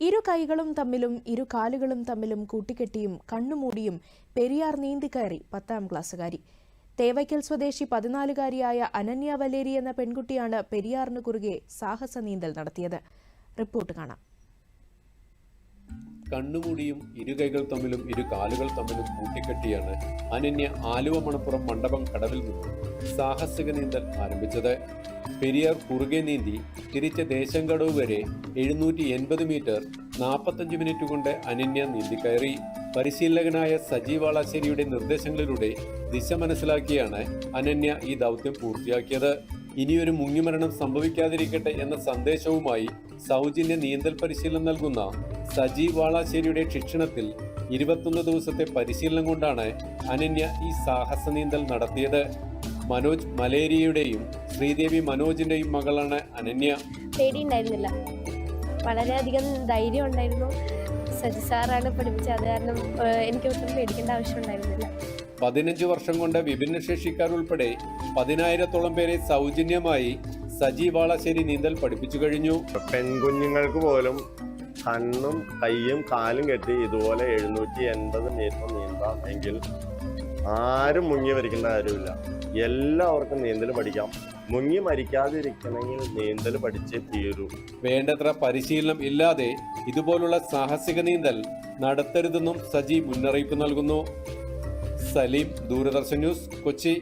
ഇരു കൈകളും തമ്മിലും ഇരു കാലുകളും തമ്മിലും കൂട്ടിക്കെട്ടിയും കണ്ണുമൂടിയും പെരിയാർ നീന്തിക്കയറി പത്താം ക്ലാസ്സുകാരി. തേവയ്ക്കൽ സ്വദേശി പതിനാലുകാരിയായ അനന്യ വലേരി എന്ന പെൺകുട്ടിയാണ് പെരിയാറിന് കുറുകെ സാഹസ നീന്തൽ നടത്തിയത്. റിപ്പോർട്ട് കാണാം. കണ്ണുമൂടിയും ഇരുകൈകൾ തമ്മിലും ഇരു കാലുകൾ തമ്മിലും കൂട്ടിക്കെട്ടിയാണ് അനന്യ ആലുവ മണപ്പുറം മണ്ഡപം കടവിൽ നിന്ന് സാഹസിക നീന്തൽ ആരംഭിച്ചത്. പെരിയാർ കുറുകെ നീന്തി തിരിച്ച ദേശങ്കടവ് വരെ എഴുന്നൂറ്റി എൺപത് മീറ്റർ നാൽപ്പത്തഞ്ച് മിനിറ്റ് കൊണ്ട് അനന്യ നീന്തിക്കയറി. പരിശീലകനായ സജീവ് വാളാശ്ശേരിയുടെ നിർദ്ദേശങ്ങളിലൂടെ ദിശ മനസ്സിലാക്കിയാണ് അനന്യ ഈ ദൗത്യം പൂർത്തിയാക്കിയത്. ഇനിയൊരു മുങ്ങിമരണം സംഭവിക്കാതിരിക്കട്ടെ എന്ന സന്ദേശവുമായി സൗജന്യ നീന്തൽ പരിശീലനം നൽകുന്ന സജീവ് വാളാശ്ശേരിയുടെ ശിക്ഷണത്തിൽ ഇരുപത്തൊന്ന് ദിവസത്തെ പരിശീലനം കൊണ്ടാണ് അനന്യ ഈ സാഹസ നീന്തൽ നടത്തിയത്. മനോജ് മലേരിയയുടെയും ശ്രീദേവി മനോജിന്റെയും മകളാണ് അനന്യ. പേടിയുണ്ടായിരുന്നില്ല. വളരെയധികം ധൈര്യം ഉണ്ടായിരുന്നു. സജി സാറാണ് പഠിപ്പിച്ചത്. കാരണം എനിക്ക് ഒട്ടും പേടിക്കേണ്ട ആവശ്യമുണ്ടായിരുന്നില്ല പതിനഞ്ച് വർഷം കൊണ്ട് വിഭിന്നശേഷിക്കാർ ഉൾപ്പെടെ പതിനായിരത്തോളം പേരെ സൗജന്യമായി സജീവാളശ്ശേരി നീന്തൽ പഠിപ്പിച്ചു കഴിഞ്ഞു. പെൺകുഞ്ഞുങ്ങൾക്ക് പോലും കണ്ണും കൈയും കാലും കെട്ടി ഇതുപോലെ എഴുന്നൂറ്റി എൺപത് മീറ്റർ നീന്താം എങ്കിൽ ആരും മുങ്ങി മരിക്കേണ്ട കാര്യമില്ല. എല്ലാവർക്കും നീന്തൽ പഠിക്കാം. മുങ്ങി മരിക്കാതിരിക്കണമെങ്കിൽ നീന്തൽ പഠിച്ചേ തീരൂ. വേണ്ടത്ര പരിശീലനം ഇല്ലാതെ ഇതുപോലുള്ള സാഹസിക നീന്തൽ നടത്തരുതെന്നും സജി മുന്നറിയിപ്പ് നൽകുന്നു. സലീം ദൂരദർശൻ ന്യൂസ് കൊച്ചി.